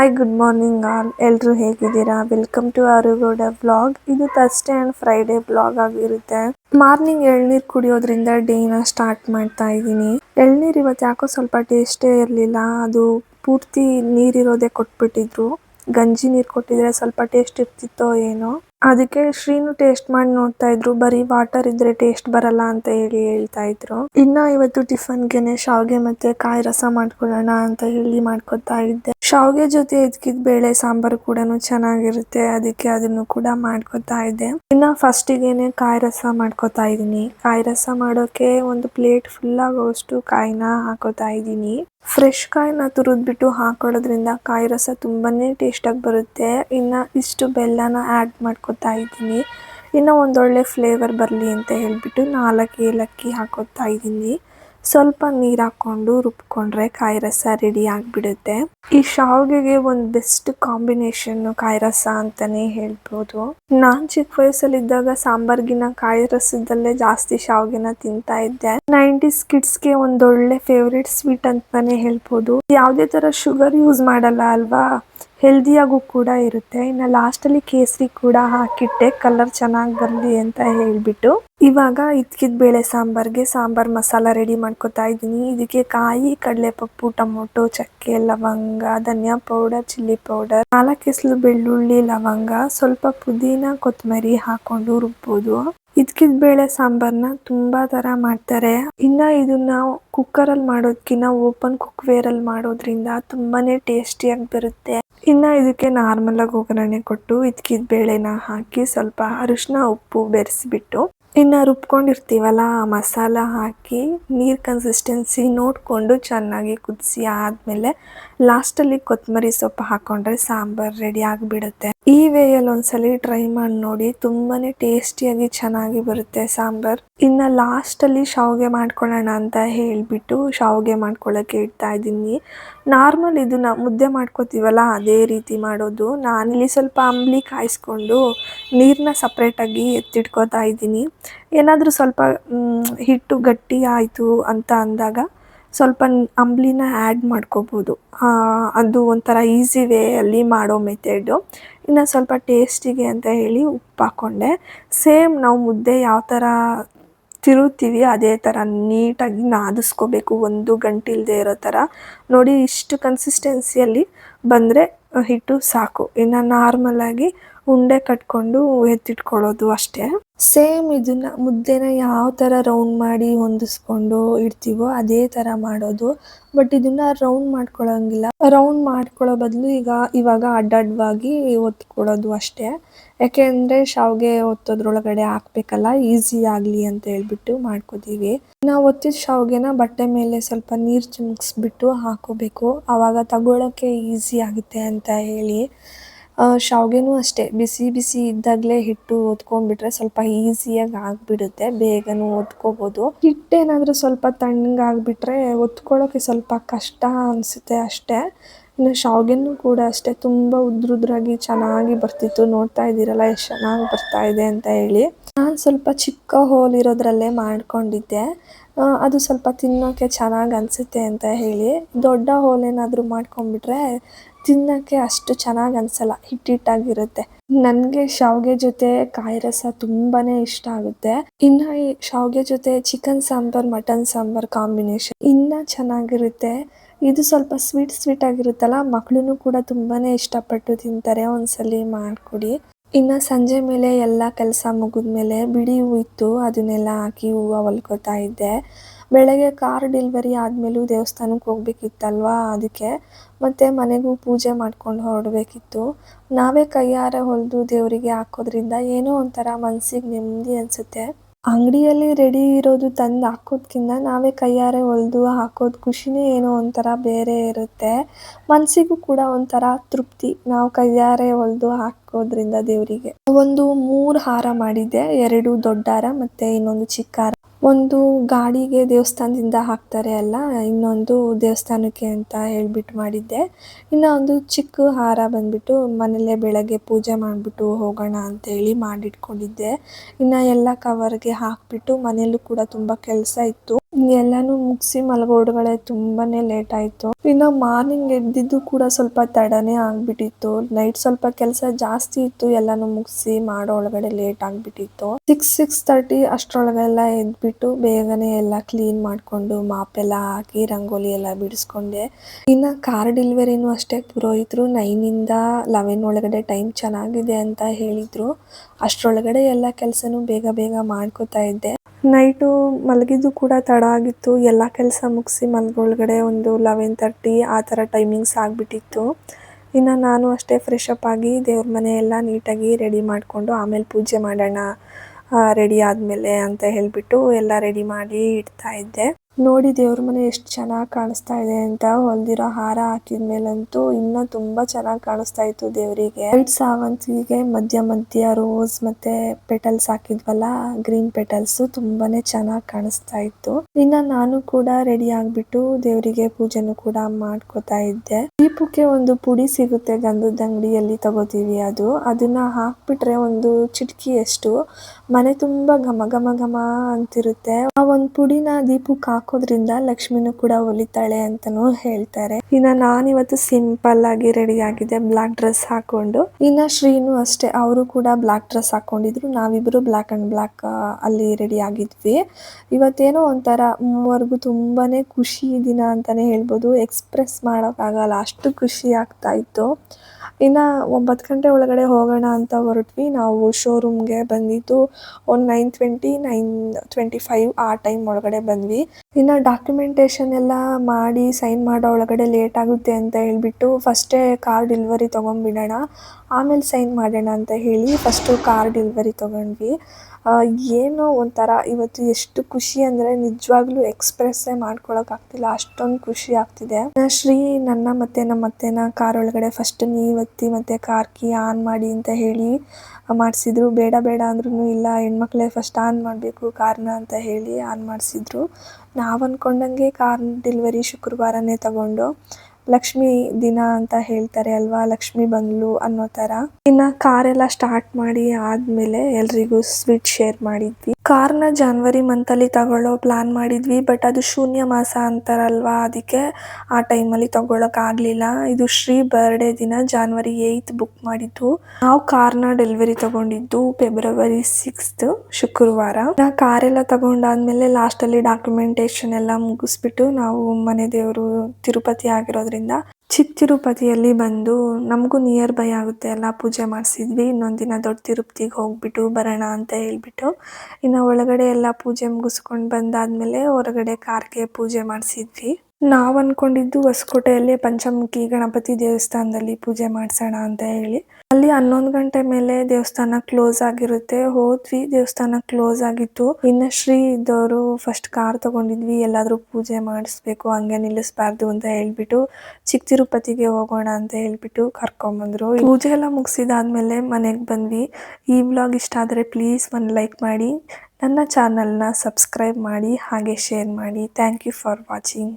Hi good morning all ಎಲ್ಲರೂ ಹೇಗಿದ್ದೀರಾ? Welcome to Arugoda blog ಇದು ಥರ್ಸ್ಡೇ ಆ್ಯಂಡ್ ಫ್ರೈಡೇ ಬ್ಲಾಗ್ ಆಗಿರುತ್ತೆ. ಮಾರ್ನಿಂಗ್ ಎಳ್ನೀರು ಕುಡಿಯೋದ್ರಿಂದ ಡೇನ ಸ್ಟಾರ್ಟ್ ಮಾಡ್ತಾ ಇದ್ದೀನಿ. ಎಳ್ನೀರು ಇವತ್ತು ಯಾಕೋ ಸ್ವಲ್ಪ ಟೇಸ್ಟೇ ಇರಲಿಲ್ಲ. ಅದು ಪೂರ್ತಿ ನೀರಿರೋದೇ ಕೊಟ್ಬಿಟ್ಟಿದ್ರು. ಗಂಜಿ ನೀರು ಕೊಟ್ಟಿದ್ರೆ ಸ್ವಲ್ಪ ಟೇಸ್ಟ್ ಇರ್ತಿತ್ತೋ ಏನೋ. ಅದಕ್ಕೆ ಶ್ರೀನು ಟೇಸ್ಟ್ ಮಾಡಿ ನೋಡ್ತಾ ಇದ್ರು. ಬರೀ ವಾಟರ್ ಇದ್ರೆ ಟೇಸ್ಟ್ ಬರಲ್ಲ ಅಂತ ಹೇಳಿ ಹೇಳ್ತಾ ಇದ್ರು. ಇನ್ನ ಇವತ್ತು ಟಿಫನ್ ಗೆನೆ ಶಾವ್ಗೆ ಮತ್ತೆ ಕಾಯಿ ರಸ ಮಾಡ್ಕೊಳ್ಳೋಣ ಅಂತ ಹೇಳಿ ಮಾಡ್ಕೊತಾ ಇದ್ದೆ. ಶಾವ್ಗೆ ಜೊತೆ ಎದ್ಕಿದ್ ಬೇಳೆ, ಸಾಂಬಾರ್ ಕೂಡ ಚೆನ್ನಾಗಿರುತ್ತೆ. ಅದಕ್ಕೆ ಅದನ್ನು ಕೂಡ ಮಾಡ್ಕೊತಾ ಇದ್ದೆ. ಇನ್ನ ಫಸ್ಟಿಗೆನೆ ಕಾಯಿ ರಸ ಮಾಡ್ಕೊತಾ ಇದೀನಿ ಕಾಯಿ ರಸ ಮಾಡೋಕೆ ಒಂದು ಪ್ಲೇಟ್ ಫುಲ್ ಆಗೋಷ್ಟು ಕಾಯಿನ ಹಾಕೋತಾ ಇದೀನಿ ಫ್ರೆಶ್ ಕಾಯಿನ ತುರಿದ್ಬಿಟ್ಟು ಹಾಕೊಳ್ಳೋದ್ರಿಂದ ಕಾಯಿ ರಸ ತುಂಬಾನೇ ಟೇಸ್ಟ್ ಆಗಿ ಬರುತ್ತೆ. ಇನ್ನ ಇಷ್ಟು ಬೆಲ್ಲನ ಆ್ಯಡ್ ಮಾಡ್ಕೊತಾ ಇದ್ದೀನಿ. ಇನ್ನು ಒಂದೊಳ್ಳೆ ಫ್ಲೇವರ್ ಬರಲಿ ಅಂತ ಹೇಳಿಬಿಟ್ಟು ನಾಲ್ಕು ಏಲಕ್ಕಿ ಹಾಕೋತಾ ಇದ್ದೀನಿ. ಸ್ವಲ್ಪ ನೀರು ಹಾಕ್ಕೊಂಡು ರುಬ್ಕೊಂಡ್ರೆ ಕಾಯಿ ರಸ ರೆಡಿ ಆಗಿಬಿಡುತ್ತೆ. ಈ ಶಾವಿಗೆಗೆ ಒಂದು ಬೆಸ್ಟ್ ಕಾಂಬಿನೇಷನ್ ಕಾಯಿ ರಸ ಅಂತಾನೆ ಹೇಳ್ಬೋದು. ನಾನು ಚಿಕ್ಕ ವಯಸ್ಸಲ್ಲಿದ್ದಾಗ ಸಾಂಬಾರ್ಗಿನ ಕಾಯಿ ರಸದಲ್ಲೇ ಜಾಸ್ತಿ ಶಾವಿಗೆನ ತಿಂತಾ ಇದ್ದೆ. ನೈಂಟೀಸ್ ಕಿಡ್ಸ್ಗೆ ಒಂದೊಳ್ಳೆ ಫೇವ್ರೆಟ್ ಸ್ವೀಟ್ ಅಂತಾನೆ ಹೇಳ್ಬೋದು. ಯಾವುದೇ ತರ ಶುಗರ್ ಯೂಸ್ ಮಾಡಲ್ಲ ಅಲ್ವಾ? ಹೆಲ್ದಿಯಾಗೂ ಕೂಡ ಇರುತ್ತೆ. ಇನ್ನು ಲಾಸ್ಟಲ್ಲಿ ಕೇಸರಿ ಕೂಡ ಹಾಕಿಟ್ಟೆ. ಕಲರ್ ಚೆನ್ನಾಗಿ ಬರಲಿ ಅಂತ ಹೇಳಿಬಿಟ್ಟು. ಇವಾಗ ಇದ್ಕಿದ ಬೇಳೆ ಸಾಂಬಾರ್ಗೆ ಸಾಂಬಾರ್ ಮಸಾಲ ರೆಡಿ ಮಾಡ್ಕೊತಾ ಇದ್ದೀನಿ. ಇದಕ್ಕೆ ಕಾಯಿ ಕಡಲೆ ಪಪ್ಪು ಟೊಮೊಟೊ, ಚಕ್ಕೆ, ಲವಂಗ, ಧನಿಯಾ ಪೌಡರ್, ಚಿಲ್ಲಿ ಪೌಡರ್, ನಾಲ್ಕೆಸಲು ಬೆಳ್ಳುಳ್ಳಿ, ಲವಂಗ, ಸ್ವಲ್ಪ ಪುದೀನ, ಕೊತ್ತಂಬರಿ ಹಾಕೊಂಡು ರುಬ್ಬೋದು. ಇದ್ಕಿದ ಬೇಳೆ ಸಾಂಬಾರ್ನ ತುಂಬಾ ತರ ಮಾಡ್ತಾರೆ. ಇನ್ನ ಇದನ್ನ ಕುಕ್ಕರ್ ಅಲ್ಲಿ ಮಾಡೋದ್ಕಿನ್ನ ಓಪನ್ ಕುಕ್ವೇರ್ ಅಲ್ಲಿ ಮಾಡೋದ್ರಿಂದ ತುಂಬಾನೇ ಟೇಸ್ಟಿಯಾಗಿ ಬರುತ್ತೆ. ಇನ್ನ ಇದಕ್ಕೆ ನಾರ್ಮಲಾಗಿ ಒಗ್ಗರಣೆ ಕೊಟ್ಟು ಇದಕ್ಕಿದ ಬೇಳೆನ ಹಾಕಿ ಸ್ವಲ್ಪ ಅರಿಶಿನ ಉಪ್ಪು ಬೆರೆಸಿಬಿಟ್ಟು ಇನ್ನ ರುಬ್ಕೊಂಡಿರ್ತೀವಲ್ಲ ಆ ಮಸಾಲ ಹಾಕಿ ನೀರ್ ಕನ್ಸಿಸ್ಟೆನ್ಸಿ ನೋಡ್ಕೊಂಡು ಚೆನ್ನಾಗಿ ಕುದಿಸಿ ಆದ್ಮೇಲೆ ಲಾಸ್ಟಲ್ಲಿ ಕೊತ್ತಂಬರಿ ಸೊಪ್ಪು ಹಾಕೊಂಡ್ರೆ ಸಾಂಬಾರ್ ರೆಡಿ ಆಗಿಬಿಡುತ್ತೆ. ಈ ವೇಯಲ್ಲಿ ಒಂದ್ಸಲಿ ಟ್ರೈ ಮಾಡಿ ನೋಡಿ, ತುಂಬಾನೇ ಟೇಸ್ಟಿಯಾಗಿ ಚೆನ್ನಾಗಿ ಬರುತ್ತೆ ಸಾಂಬಾರ್. ಇನ್ನ ಲಾಸ್ಟಲ್ಲಿ ಶಾವಿಗೆ ಮಾಡ್ಕೊಳ್ಳೋಣ ಅಂತ ಹೇಳ್ಬಿಟ್ಟು ಶಾವಿಗೆ ಮಾಡ್ಕೊಳ್ಳೋಕೆ ಇಡ್ತಾ ಇದ್ದೀನಿ. ನಾರ್ಮಲ್ ಇದನ್ನ ಮುದ್ದೆ ಮಾಡ್ಕೋತೀವಲ್ಲ, ಅದೇ ರೀತಿ ಮಾಡೋದು. ನಾನಿಲ್ಲಿ ಸ್ವಲ್ಪ ಅಂಬ್ಲಿ ಕಾಯಿಸ್ಕೊಂಡು ನೀರನ್ನ ಸಪ್ರೇಟಾಗಿ ಎತ್ತಿಟ್ಕೋತಾ ಇದ್ದೀನಿ. ಏನಾದರೂ ಸ್ವಲ್ಪ ಹಿಟ್ಟು ಗಟ್ಟಿ ಆಯಿತು ಅಂತ ಅಂದಾಗ ಸ್ವಲ್ಪ ಅಂಬ್ಲಿನ ಆ್ಯಡ್ ಮಾಡ್ಕೋಬೋದು. ಅದು ಒಂಥರ ಈಸಿ ವೇಯಲ್ಲಿ ಮಾಡೋ ಮೆಥೆಡು ಇನ್ನು ಸ್ವಲ್ಪ ಟೇಸ್ಟಿಗೆ ಅಂತ ಹೇಳಿ ಉಪ್ಪು ಹಾಕ್ಕೊಂಡೆ ಸೇಮ್ ನಾವು ಮುದ್ದೆ ಯಾವ ಥರ ತಿರುತ್ತೀವಿ, ಅದೇ ಥರ ನೀಟಾಗಿ ನಾದಿಸ್ಕೋಬೇಕು. ಒಂದು ಗಂಟಿಲ್ಲದೆ ಇರೋ ಥರ ನೋಡಿ ಇಷ್ಟು ಕನ್ಸಿಸ್ಟೆನ್ಸಿಯಲ್ಲಿ ಬಂದರೆ ಹಿಟ್ಟು ಸಾಕು. ಇನ್ನು ನಾರ್ಮಲಾಗಿ ಉಂಡೆ ಕಟ್ಕೊಂಡು ಎತ್ತಿಟ್ಕೊಳ್ಳೋದು ಅಷ್ಟೇ. ಸೇಮ್ ಇದನ್ನ ಮುದ್ದೆನ ಯಾವ ಥರ ರೌಂಡ್ ಮಾಡಿ ಹೊಂದಿಸ್ಕೊಂಡು ಇಡ್ತೀವೋ ಅದೇ ಥರ ಮಾಡೋದು. ಬಟ್ ಇದನ್ನ ರೌಂಡ್ ಮಾಡ್ಕೊಳ್ಳೋಂಗಿಲ್ಲ ರೌಂಡ್ ಮಾಡ್ಕೊಳ್ಳೋ ಬದಲು ಈಗ ಇವಾಗ ಅಡ್ಡಡ್ವಾಗಿ ಒತ್ಕೊಳ್ಳೋದು ಅಷ್ಟೇ. ಯಾಕೆಂದರೆ ಶಾವಿಗೆ ಒತ್ತೋದ್ರೊಳಗಡೆ ಹಾಕ್ಬೇಕಲ್ಲ ಈಸಿ ಆಗಲಿ ಅಂತ ಹೇಳ್ಬಿಟ್ಟು ಮಾಡ್ಕೋತೀವಿ. ನಾವು ಒತ್ತಿದ ಶಾವಿಗೆನ ಬಟ್ಟೆ ಮೇಲೆ ಸ್ವಲ್ಪ ನೀರು ಚಿಮ್ಕಿಸ್ಬಿಟ್ಟು ಹಾಕೋಬೇಕು. ಆವಾಗ ತಗೊಳ್ಳೋಕ್ಕೆ ಈಸಿ ಆಗುತ್ತೆ ಅಂತ ಹೇಳಿ. ಶಾವಿಗೆನೂ ಅಷ್ಟೇ. ಬಿಸಿ ಬಿಸಿ ಇದ್ದಾಗಲೇ ಹಿಟ್ಟು ಒತ್ಕೊಂಡ್ಬಿಟ್ರೆ ಸ್ವಲ್ಪ ಈಸಿಯಾಗಿ ಆಗಿಬಿಡುತ್ತೆ. ಬೇಗನೂ ಒತ್ಕೋಬೋದು ಹಿಟ್ಟೇನಾದರೂ ಸ್ವಲ್ಪ ತಣ್ಣಗಾಗ್ಬಿಟ್ರೆ ಒತ್ಕೊಳ್ಳೋಕ್ಕೆ ಸ್ವಲ್ಪ ಕಷ್ಟ ಅನಿಸುತ್ತೆ ಅಷ್ಟೇ. ಇನ್ನು ಶಾವಿಗೆನೂ ಕೂಡ ಅಷ್ಟೇ. ತುಂಬ ಉದ್ರುದ್ರಾಗಿ ಚೆನ್ನಾಗಿ ಬರ್ತಿತ್ತು. ನೋಡ್ತಾ ಇದ್ದೀರಲ್ಲ, ಎಷ್ಟು ಚೆನ್ನಾಗಿ ಬರ್ತಾ ಇದೆ ಅಂತ ಹೇಳಿ. ನಾನು ಸ್ವಲ್ಪ ಚಿಕ್ಕ ಹೋಲ್ ಇರೋದ್ರಲ್ಲೇ ಮಾಡ್ಕೊಂಡಿದ್ದೆ. ಅದು ಸ್ವಲ್ಪ ತಿನ್ನೋಕ್ಕೆ ಚೆನ್ನಾಗಿ ಅನಿಸುತ್ತೆ ಅಂತ ಹೇಳಿ. ದೊಡ್ಡ ಹೋಲ್ ಏನಾದರೂ ಮಾಡ್ಕೊಂಡ್ಬಿಟ್ರೆ ತಿನ್ನೋಕ್ಕೆ ಅಷ್ಟು ಚೆನ್ನಾಗಿ ಅನಿಸಲ್ಲ, ಹಿಟ್ಟಿಟ್ಟಾಗಿರುತ್ತೆ. ನನಗೆ ಶಾವಿಗೆ ಜೊತೆ ಕಾಯಿ ರಸ ತುಂಬಾ ಇಷ್ಟ ಆಗುತ್ತೆ. ಇನ್ನು ಈ ಶಾವಿಗೆ ಜೊತೆ chicken sambar, mutton sambar combination ಇನ್ನೂ ಚೆನ್ನಾಗಿರುತ್ತೆ. ಇದು ಸ್ವಲ್ಪ ಸ್ವೀಟ್ ಸ್ವೀಟ್ ಆಗಿರುತ್ತಲ್ಲ ಮಕ್ಕಳು ಕೂಡ ತುಂಬಾ ಇಷ್ಟಪಟ್ಟು ತಿಂತಾರೆ, ಒಂದ್ಸಲಿ ಮಾಡಿಕೊಡಿ. ಇನ್ನು ಸಂಜೆ ಮೇಲೆ ಎಲ್ಲ ಕೆಲಸ ಮುಗಿದ್ಮೇಲೆ ಬಿಡಿ ಹೂ ಇತ್ತು, ಅದನ್ನೆಲ್ಲ ಹಾಕಿ ಹೂವು ಹೊಲ್ಕೋತಾ ಇದ್ದೆ. ಬೆಳಗ್ಗೆ ಕಾರ್ ಡೆಲಿವರಿ ಆದಮೇಲೂ ದೇವಸ್ಥಾನಕ್ಕೆ ಹೋಗ್ಬೇಕಿತ್ತಲ್ವಾ ಅದಕ್ಕೆ. ಮತ್ತು ಮನೆಗೂ ಪೂಜೆ ಮಾಡ್ಕೊಂಡು ಹೊರಡಬೇಕಿತ್ತು. ನಾವೇ ಕೈಯಾರೆ ಹೊಲಿದು ದೇವರಿಗೆ ಹಾಕೋದ್ರಿಂದ ಏನೋ ಒಂಥರ ಮನಸ್ಸಿಗೆ ನೆಮ್ಮದಿ ಅನಿಸುತ್ತೆ. ಅಂಗಡಿಯಲ್ಲಿ ರೆಡಿ ಇರೋದು ತಂದು ಹಾಕೋದ್ಕಿಂತ ನಾವೇ ಕೈಯಾರೆ ಹೊಲಿದು ಹಾಕೋದು ಖುಷಿನೇ ಏನೋ ಒಂಥರ ಬೇರೆ ಇರುತ್ತೆ. ಮನಸ್ಸಿಗೂ ಕೂಡ ಒಂಥರ ತೃಪ್ತಿ ನಾವು ಕೈಯಾರೆ ಹೊಲಿದು ಹಾಕೋದ್ರಿಂದ ದೇವರಿಗೆ. ಒಂದು ಮೂರು ಹಾರ ಮಾಡಿದ್ದೆ, ಎರಡು ದೊಡ್ಡ ಹಾರ ಮತ್ತು ಇನ್ನೊಂದು ಚಿಕ್ಕ ಹಾರ. ಒಂದು ಗಾಡಿಗೆ ದೇವಸ್ಥಾನದಿಂದ ಹಾಕ್ತಾರೆ ಅಲ್ಲ, ಇನ್ನೊಂದು ದೇವಸ್ಥಾನಕ್ಕೆ ಅಂತ ಹೇಳ್ಬಿಟ್ಟು ಮಾಡಿದ್ದೆ. ಇನ್ನು ಒಂದು ಚಿಕ್ಕ ಹಾರ ಬಂದ್ಬಿಟ್ಟು ಮನೇಲೆ ಬೆಳಗ್ಗೆ ಪೂಜೆ ಮಾಡಿಬಿಟ್ಟು ಹೋಗೋಣ ಅಂತೇಳಿ ಮಾಡಿಟ್ಕೊಂಡಿದ್ದೆ. ಇನ್ನು ಎಲ್ಲ ಕವರ್ಗೆ ಹಾಕಿಬಿಟ್ಟು ಮನೆಯಲ್ಲೂ ಕೂಡ ತುಂಬ ಕೆಲಸ ಇತ್ತು. ಎಲ್ಲಾನು ಮುಗಿಸಿ ಮಲಗೋಳ್ಗಡೆ ತುಂಬಾನೇ ಲೇಟ್ ಆಯ್ತು. ಇನ್ನು ಮಾರ್ನಿಂಗ್ ಎದ್ದಿದ್ದು ಕೂಡ ಸ್ವಲ್ಪ ತಡನೇ ಆಗ್ಬಿಟ್ಟಿತ್ತು. ನೈಟ್ ಸ್ವಲ್ಪ ಕೆಲಸ ಜಾಸ್ತಿ ಇತ್ತು, ಎಲ್ಲಾನು ಮುಗಿಸಿ ಮಾಡೋ ಒಳಗಡೆ ಲೇಟ್ ಆಗ್ಬಿಟ್ಟಿತ್ತು. ಸಿಕ್ಸ್ ಸಿಕ್ಸ್ ತರ್ಟಿ ಅಷ್ಟ್ರೊಳಗೆಲ್ಲ ಎದ್ಬಿಟ್ಟು ಬೇಗನೆ ಎಲ್ಲ ಕ್ಲೀನ್ ಮಾಡ್ಕೊಂಡು ಮಾಪ್ ಎಲ್ಲ ಹಾಕಿ, ರಂಗೋಲಿ ಎಲ್ಲ ಬಿಡಿಸ್ಕೊಂಡೆ. ಇನ್ನ ಕಾರ್ ಡೆಲಿವರಿನೂ ಅಷ್ಟೇ ಪುರೋಹಿತರು ಇಂದ ಲೆವೆನ್ ಒಳಗಡೆ ಟೈಮ್ ಚೆನ್ನಾಗಿದೆ ಅಂತ ಹೇಳಿದ್ರು. ಅಷ್ಟರೊಳಗಡೆ ಎಲ್ಲ ಕೆಲಸನೂ ಬೇಗ ಬೇಗ ಮಾಡ್ಕೋತಾ ಇದ್ದೆ. ನೈಟು ಮಲಗಿದ್ದು ಕೂಡ ತಡ ಆಗಿತ್ತು. ಎಲ್ಲ ಕೆಲಸ ಮುಗಿಸಿ ಮಲ್ಗೊಳಗಡೆ ಒಂದು ಲೆವೆನ್ ತರ್ಟಿ ಆ ಥರ ಟೈಮಿಂಗ್ಸ್ ಆಗಿಬಿಟ್ಟಿತ್ತು. ಇನ್ನು ನಾನು ಅಷ್ಟೇ ಫ್ರೆಶ್ ಅಪ್ ಆಗಿ ದೇವ್ರ ಮನೆ ಎಲ್ಲ ನೀಟಾಗಿ ರೆಡಿ ಮಾಡಿಕೊಂಡು ಆಮೇಲೆ ಪೂಜೆ ಮಾಡೋಣ ರೆಡಿ ಆದಮೇಲೆ ಅಂತ ಹೇಳಿಬಿಟ್ಟು ಎಲ್ಲ ರೆಡಿ ಮಾಡಿ ಇಡ್ತಾ ಇದ್ದೆ. ನೋಡಿ ದೇವ್ರ ಮನೆ ಎಷ್ಟು ಚೆನ್ನಾಗಿ ಕಾಣಿಸ್ತಾ ಇದೆ ಅಂತ ಹೊಲ್ದಿರೋ ಹಾರ ಹಾಕಿದ ಮೇಲಂತೂ ಇನ್ನೂ ತುಂಬಾ ಚೆನ್ನಾಗಿ ಕಾಣಿಸ್ತಾ ಇತ್ತು ದೇವರಿಗೆ. ವೈಟ್ ಸಾವಂತಿಗೆ ಮಧ್ಯ ಮಧ್ಯ ರೋಸ್ ಮತ್ತೆ ಪೆಟಲ್ಸ್ ಹಾಕಿದ್ವಲ್ಲ, ಗ್ರೀನ್ ಪೆಟಲ್ಸ್ ತುಂಬಾನೇ ಚೆನ್ನಾಗಿ ಕಾಣಿಸ್ತಾ ಇತ್ತು. ಇನ್ನ ನಾನು ಕೂಡ ರೆಡಿ ಆಗ್ಬಿಟ್ಟು ದೇವರಿಗೆ ಪೂಜೆನು ಕೂಡ ಮಾಡ್ಕೋತಾ ಇದ್ದೆ. ದೀಪಕ್ಕೆ ಒಂದು ಪುಡಿ ಸಿಗುತ್ತೆ ಗಂಧದ ಅಂಗಡಿಯಲ್ಲಿ ತಗೋತೀವಿ ಅದು. ಅದನ್ನ ಹಾಕ್ಬಿಟ್ರೆ ಒಂದು ಚಿಟಕಿಯಷ್ಟು ಮನೆ ತುಂಬಾ ಘಮ ಘಮ ಘಮ ಅಂತಿರುತ್ತೆ. ಆ ಒಂದು ಪುಡಿನ ದೀಪಕ್ಕೆ ಹಾಕೋದ್ರಿಂದ ಲಕ್ಷ್ಮಿನೂ ಕೂಡ ಒಲಿತಾಳೆ ಅಂತಾನೂ ಹೇಳ್ತಾರೆ. ಇನ್ನ ನಾನಿವತ್ತು ಸಿಂಪಲ್ ಆಗಿ ರೆಡಿ ಆಗಿದೆ ಬ್ಲಾಕ್ ಡ್ರೆಸ್ ಹಾಕೊಂಡು. ಇನ್ನ ಶ್ರೀನು ಅಷ್ಟೇ, ಅವರು ಕೂಡ ಬ್ಲಾಕ್ ಡ್ರೆಸ್ ಹಾಕೊಂಡಿದ್ರು. ನಾವಿಬ್ರು ಬ್ಲಾಕ್ ಅಂಡ್ ಬ್ಲಾಕ್ ಅಲ್ಲಿ ರೆಡಿ ಆಗಿದ್ವಿ. ಇವತ್ತೇನೋ ಒಂಥರ ಮೂವರ್ಗೂ ತುಂಬಾನೇ ಖುಷಿ ದಿನ ಅಂತಾನೆ ಹೇಳ್ಬೋದು. ಎಕ್ಸ್ಪ್ರೆಸ್ ಮಾಡೋಕ್ಕಾಗಲ್ಲ, ಅಷ್ಟು ಖುಷಿ ಆಗ್ತಾ ಇತ್ತು. ಇನ್ನು ಒಂಬತ್ತು ಗಂಟೆ ಒಳಗಡೆ ಹೋಗೋಣ ಅಂತ ಹೊರಟ್ವಿ. ನಾವು ಶೋರೂಮ್ಗೆ ಬಂದಿದ್ದು ಒಂದು nine twenty nine twenty five ಆ ಟೈಮ್ ಒಳಗಡೆ ಬಂದ್ವಿ. ಇನ್ನು ಡಾಕ್ಯುಮೆಂಟೇಶನ್ ಎಲ್ಲ ಮಾಡಿ ಸೈನ್ ಮಾಡೋ ಒಳಗಡೆ ಲೇಟ್ ಆಗುತ್ತೆ ಅಂತ ಹೇಳಿಬಿಟ್ಟು ಫಸ್ಟೇ ಕಾರ್ ಡೆಲಿವರಿ ತೊಗೊಂಡ್ಬಿಡೋಣ. ಆಮೇಲೆ ಸೈನ್ ಮಾಡೋಣ ಅಂತ ಹೇಳಿ ಫಸ್ಟು ಕಾರ್ ಡೆಲಿವರಿ ತೊಗೊಂಡ್ವಿ. ಏನೋ ಒಂಥರ ಇವತ್ತು ಎಷ್ಟು ಖುಷಿ ಅಂದರೆ ನಿಜವಾಗ್ಲೂ ಎಕ್ಸ್ಪ್ರೆಸ್ಸೇ ಮಾಡ್ಕೊಳಕ್ಕಾಗ್ತಿಲ್ಲ ಅಷ್ಟೊಂದು ಖುಷಿ ಆಗ್ತಿದೆ. ಶ್ರೀ ನನ್ನ ಮತ್ತು ನಮ್ಮ ಅತ್ತೆನ ಕಾರ್ ಒಳಗಡೆ ಫಸ್ಟ್ ಮತ್ತು ಕಾರ್ ಕೀ ಆನ್ ಮಾಡಿ ಅಂತ ಹೇಳಿ ಮಾಡಿಸಿದ್ರು. ಬೇಡ ಬೇಡ ಅಂದ್ರೂ ಇಲ್ಲ. ಹೆಣ್ಮಕ್ಳೇ ಫಸ್ಟ್ ಆನ್ ಮಾಡಬೇಕು, ಕಾರ್ನ ಅಂತ ಹೇಳಿ ಆನ್ ಮಾಡಿಸಿದ್ರು. ನಾವು ಅಂದ್ಕೊಂಡಂಗೆ ಕಾರ್ ಡೆಲಿವರಿ ಶುಕ್ರವಾರನೇ ತಗೊಂಡು ಲಕ್ಷ್ಮಿ ದಿನ ಅಂತ ಹೇಳ್ತಾರೆ ಅಲ್ವಾ, ಲಕ್ಷ್ಮಿ ಬಂದ್ಲು ಅನ್ನೋ ಥರ ಇನ್ನು ಕಾರೆಲ್ಲ ಸ್ಟಾರ್ಟ್ ಮಾಡಿ ಆದಮೇಲೆ ಎಲ್ರಿಗೂ ಸ್ವೀಟ್ ಶೇರ್ ಮಾಡಿದ್ವಿ. ಕಾರ್ನ ಜಾನ್ವರಿ ಮಂತಲ್ಲಿ ತಗೊಳ್ಳೋ ಪ್ಲಾನ್ ಮಾಡಿದ್ವಿ ಬಟ್ ಅದು ಶೂನ್ಯ ಮಾಸ ಅಂತಾರಲ್ವಾ? ಅದಕ್ಕೆ ಆ ಟೈಮಲ್ಲಿ ತಗೊಳ್ಳೋಕ್ಕಾಗಲಿಲ್ಲ ಇದು ಶ್ರೀ ಬರ್ಡೇ ದಿನ, ಜಾನ್ವರಿ ಏಯ್ತ್ ಬುಕ್ ಮಾಡಿದ್ದು. ನಾವು ಕಾರ್ನ ಡೆಲಿವರಿ ತಗೊಂಡಿದ್ದು ಫೆಬ್ರವರಿ ಸಿಕ್ಸ್ತ್ ಶುಕ್ರವಾರ. ನಾ ಕಾರೆಲ್ಲ ತಗೊಂಡಾದ್ಮೇಲೆ ಲಾಸ್ಟಲ್ಲಿ ಡಾಕ್ಯುಮೆಂಟೇಶನ್ ಎಲ್ಲ ಮುಗಿಸ್ಬಿಟ್ಟು ನಾವು ಮನೆ ದೇವರು ತಿರುಪತಿ ಆಗಿರೋದ್ರಿಂದ ಚಿಕ್ಕ ತಿರುಪತಿಯಲ್ಲಿ ಬಂದು ನಮಗೂ ನಿಯರ್ ಬೈ ಆಗುತ್ತೆ. ಎಲ್ಲ ಪೂಜೆ ಮಾಡಿಸಿದ್ವಿ. ದಿನ ದೊಡ್ಡ ತಿರುಪತಿಗೆ ಹೋಗ್ಬಿಟ್ಟು ಬರೋಣ ಅಂತ ಹೇಳ್ಬಿಟ್ಟು ಇನ್ನು ಒಳಗಡೆ ಎಲ್ಲ ಪೂಜೆ ಮುಗಿಸ್ಕೊಂಡು ಬಂದಾದಮೇಲೆ ಹೊರಗಡೆ ಕಾರ್ಗೆ ಪೂಜೆ ಮಾಡಿಸಿದ್ವಿ. ನಾವು ಅನ್ಕೊಂಡಿದ್ದು ಹೊಸಕೋಟೆಯಲ್ಲಿ ಪಂಚಮುಖಿ ಗಣಪತಿ ದೇವಸ್ಥಾನದಲ್ಲಿ ಪೂಜೆ ಮಾಡಿಸೋಣ ಅಂತ ಹೇಳಿ. ಅಲ್ಲಿ ಹನ್ನೊಂದು ಗಂಟೆ ಮೇಲೆ ದೇವಸ್ಥಾನ ಕ್ಲೋಸ್ ಆಗಿರುತ್ತೆ. ಹೋದ್ವಿ, ದೇವಸ್ಥಾನ ಕ್ಲೋಸ್ ಆಗಿತ್ತು. ಇನ್ನು ಶ್ರೀ ಇದ್ದವರು ಫಸ್ಟ್ ಕಾರ್ ತಗೊಂಡಿದ್ವಿ. ಎಲ್ಲಾದರೂ ಪೂಜೆ ಮಾಡಿಸ್ಬೇಕು, ಹಂಗೆ ನಿಲ್ಲಿಸ್ಬಾರ್ದು ಅಂತ ಹೇಳ್ಬಿಟ್ಟು ಚಿಕ್ಕ ತಿರುಪತಿಗೆ ಹೋಗೋಣ ಅಂತ ಹೇಳ್ಬಿಟ್ಟು ಕರ್ಕೊಂಬಂದ್ರು ಪೂಜೆ ಎಲ್ಲ ಮುಗಿಸಿದಾದ್ಮೇಲೆ ಮನೆಗೆ ಬಂದ್ವಿ. ಈ ವ್ಲಾಗ್ ಇಷ್ಟ ಆದರೆ ಪ್ಲೀಸ್ ಒಂದು ಲೈಕ್ ಮಾಡಿ, ನನ್ನ ಚಾನಲ್ನ ಸಬ್ಸ್ಕ್ರೈಬ್ ಮಾಡಿ, ಹಾಗೆ ಶೇರ್ ಮಾಡಿ. Thank you for watching